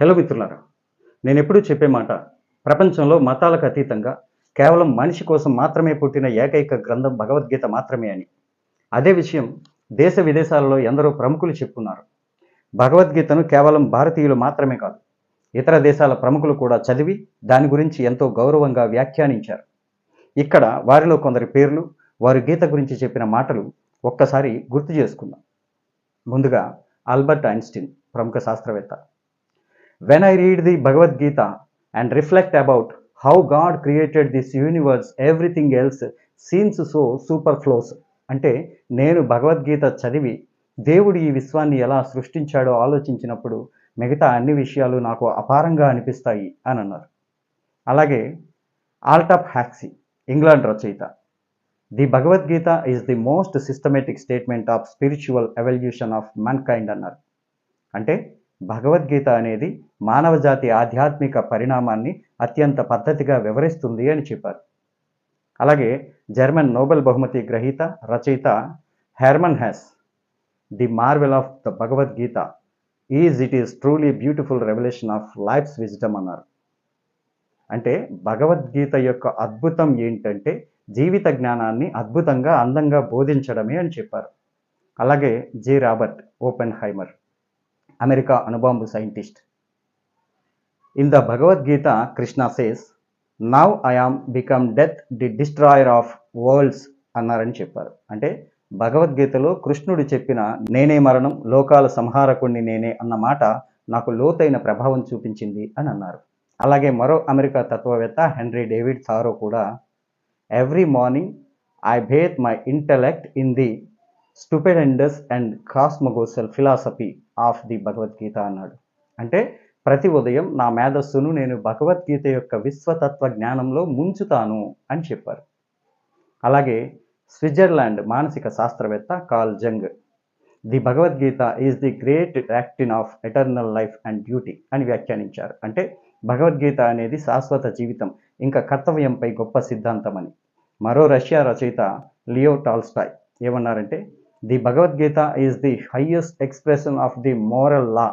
Hello మిత్రులారా నేను ఎప్పుడూ చెప్పే మాట ప్రపంచంలో మతాలకు అతీతంగా కేవలం మనిషి కోసం మాత్రమే పుట్టిన ఏకైక గ్రంథం భగవద్గీత మాత్రమే అని. అదే విషయం దేశ విదేశాలలో ఎందరో ప్రముఖులు చెప్పుకున్నారు భగవద్గీతను కేవలం భారతీయులు మాత్రమే కాదు ఇతర దేశాల ప్రముఖులు కూడా చదివి దాని గురించి ఎంతో గౌరవంగా వ్యాఖ్యానించారు. ఇక్కడ వారిలో కొందరి పేర్లు వారు గీత గురించి చెప్పిన మాటలు ఒక్కసారి గుర్తు చేసుకుందాం. ముందుగా ఆల్బర్ట్ ఐన్స్టీన్ ప్రముఖ శాస్త్రవేత్త. When I read the Bhagavad Gita and reflect about how God created this universe everything else seems so superfluous అంటే నేను భగవద్గీత చదివి దేవుడు ఈ విశ్వాన్ని ఎలా సృష్టించాడో ఆలోచించినప్పుడు మిగతా అన్ని విషయాలు నాకు అపారంగా అనిపిస్తాయి అని అన్నారు. అలాగే ఆల్టాప్ హ్యాక్సీ ఇంగ్లాండ్ రచయిత. The Bhagavad Gita is the most systematic statement of spiritual evolution of mankind అన్నారు. అంటే భగవద్గీత అనేది మానవజాతి ఆధ్యాత్మిక పరిణామాన్ని అత్యంత పద్ధతిగా వివరిస్తుంది అని చెప్పారు. అలాగే జర్మన్ నోబెల్ బహుమతి గ్రహీత రచయిత Hermon has the marvel of the Bhagavad Gita is it is truly beautiful revolution of life's wisdom అన్నారు. అంటే భగవద్గీత యొక్క అద్భుతం ఏంటంటే జీవిత జ్ఞానాన్ని అద్భుతంగా అందంగా బోధించడమే అని చెప్పారు. అలాగే J Robert Oppenheimer America అణుబాంబు scientist. In the Bhagavad Gita Krishna says now I am become death the destroyer of worlds అన్నారని చెప్పారు. అంటే భగవద్గీతలో కృష్ణుడు చెప్పిన నేనే మరణం లోకాల సంహారకుణ్ణి నేనే అన్న మాట నాకు లోతైన ప్రభావం చూపించింది అని అన్నారు. అలాగే మరో అమెరికా తత్వవేత్త హెన్రీ డేవిడ్ సారో కూడా every morning I Beth my intellect in the stupendous and cosmogonal philosophy of the Bhagavad Gita అన్నాడు. అంటే ప్రతి ఉదయం నా మేధస్సును నేను భగవద్గీత యొక్క విశ్వతత్వ జ్ఞానంలో ముంచుతాను అని చెప్పారు. అలాగే స్విట్జర్లాండ్ మానసిక శాస్త్రవేత్త Carl Jung the Bhagavad Gita is the great action of eternal life and duty అని వ్యాఖ్యానించారు. అంటే భగవద్గీత అనేది శాశ్వత జీవితం ఇంకా కర్తవ్యంపై గొప్ప సిద్ధాంతం అని. మరో రష్యా రచయిత లియో టాల్స్టాయ్ ఏమన్నారంటే the Bhagavad Gita is the highest expression of the moral law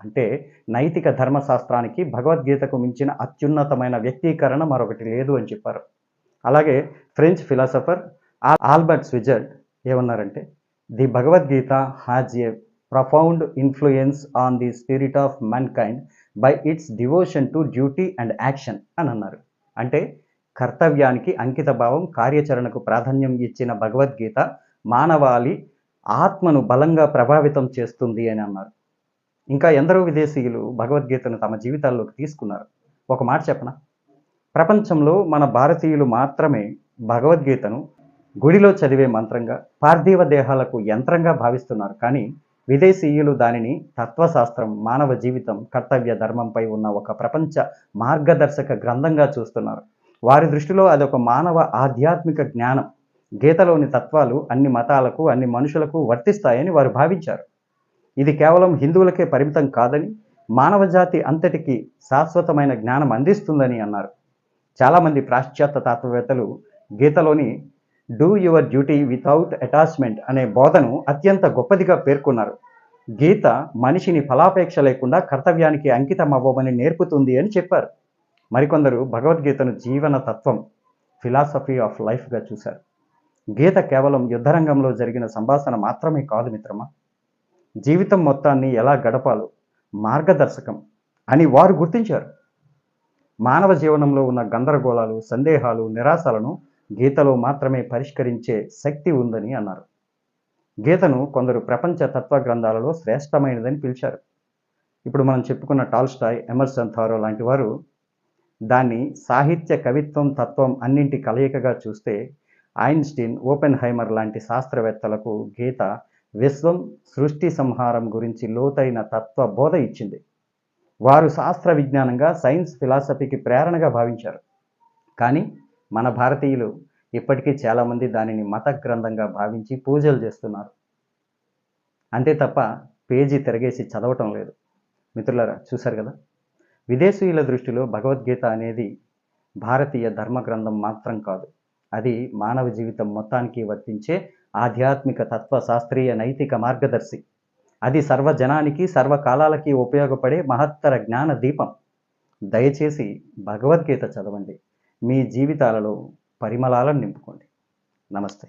అంటే నైతిక ధర్మశాస్త్రానికి భగవద్గీతకు మించిన అత్యున్నతమైన వ్యక్తీకరణ మరొకటి లేదు అని చెప్పారు. అలాగే ఫ్రెంచ్ ఫిలాసఫర్ ఆల్బర్ట్ స్విజర్డ్ ఏమన్నారంటే the Bhagavad Gita has a profound influence on the spirit of Mann kind by its devotion to duty and action అని అన్నారు. అంటే కర్తవ్యానికి అంకిత భావం కార్యాచరణకు ప్రాధాన్యం ఇచ్చిన భగవద్గీత మానవాళి ఆత్మను బలంగా ప్రభావితం చేస్తుంది అని అన్నారు. ఇంకా ఎందరో విదేశీయులు భగవద్గీతను తమ జీవితాల్లోకి తీసుకున్నారు. ఒక మాట చెప్పనా? ప్రపంచంలో మన భారతీయులు మాత్రమే భగవద్గీతను గుడిలో చదివే మంత్రంగా పార్థివ దేహాలకు యంత్రంగా భావిస్తున్నారు. కానీ విదేశీయులు దానిని తత్వశాస్త్రం మానవ జీవితం కర్తవ్య ధర్మంపై ఉన్న ఒక ప్రపంచ మార్గదర్శక గ్రంథంగా చూస్తున్నారు. వారి దృష్టిలో అదొక మానవ ఆధ్యాత్మిక జ్ఞానం. గీతలోని తత్వాలు అన్ని మతాలకు అన్ని మనుషులకు వర్తిస్తాయని వారు భావించారు. ఇది కేవలం హిందువులకే పరిమితం కాదని మానవ జాతి అంతటికి శాశ్వతమైన జ్ఞానం అందిస్తుందని అన్నారు. చాలామంది పాశ్చాత్య తత్వవేత్తలు గీతలోని do your duty without attachment అనే బోధను అత్యంత గొప్పదిగా పేర్కొన్నారు. గీత మనిషిని ఫలాపేక్ష లేకుండా కర్తవ్యానికి అంకితం అవ్వమని నేర్పుతుంది అని చెప్పారు. మరికొందరు భగవద్గీతను జీవన తత్వం ఫిలాసఫీ ఆఫ్ లైఫ్గా చూశారు. గీత కేవలం యుద్ధరంగంలో జరిగిన సంభాషణ మాత్రమే కాదు మిత్రమా? జీవితం మొత్తాన్ని ఎలా గడపాలో మార్గదర్శకం అని వారు గుర్తించారు. మానవ జీవనంలో ఉన్న గందరగోళాలు సందేహాలు నిరాశలను గీతలో మాత్రమే పరిష్కరించే శక్తి ఉందని అన్నారు. గీతను కొందరు ప్రపంచ తత్వ గ్రంథాలలో శ్రేష్టమైనదని పిలిచారు. ఇప్పుడు మనం చెప్పుకున్న టాల్స్టాయ్ ఎమర్సన్ థారో లాంటి వారు దాన్ని సాహిత్య కవిత్వం తత్వం అన్నింటి కలయికగా చూస్తే ఐన్స్టీన్ ఓపెన్ హైమర్ లాంటి శాస్త్రవేత్తలకు గీత విశ్వం సృష్టి సంహారం గురించి లోతైన తత్వ బోధ ఇచ్చింది. వారు శాస్త్ర విజ్ఞానంగా సైన్స్ ఫిలాసఫీకి ప్రేరణగా భావించారు. కానీ మన భారతీయులు ఇప్పటికీ చాలామంది దానిని మత గ్రంథంగా భావించి పూజలు చేస్తున్నారు. అంతే తప్ప పేజీ తిరగేసి చదవటం లేదు. మిత్రులరా చూశారు కదా? విదేశీయుల దృష్టిలో భగవద్గీత అనేది భారతీయ ధర్మ గ్రంథం మాత్రం కాదు. అది మానవ జీవితం మొత్తానికి వర్తించే ఆధ్యాత్మిక తత్వ శాస్త్రీయ నైతిక మార్గదర్శి. అది సర్వజనానికి సర్వకాలాలకి ఉపయోగపడే మహత్తర జ్ఞాన దీపం. దయచేసి భగవద్గీత చదవండి. మీ జీవితాలలో పరిమళాలను నింపుకోండి. నమస్తే.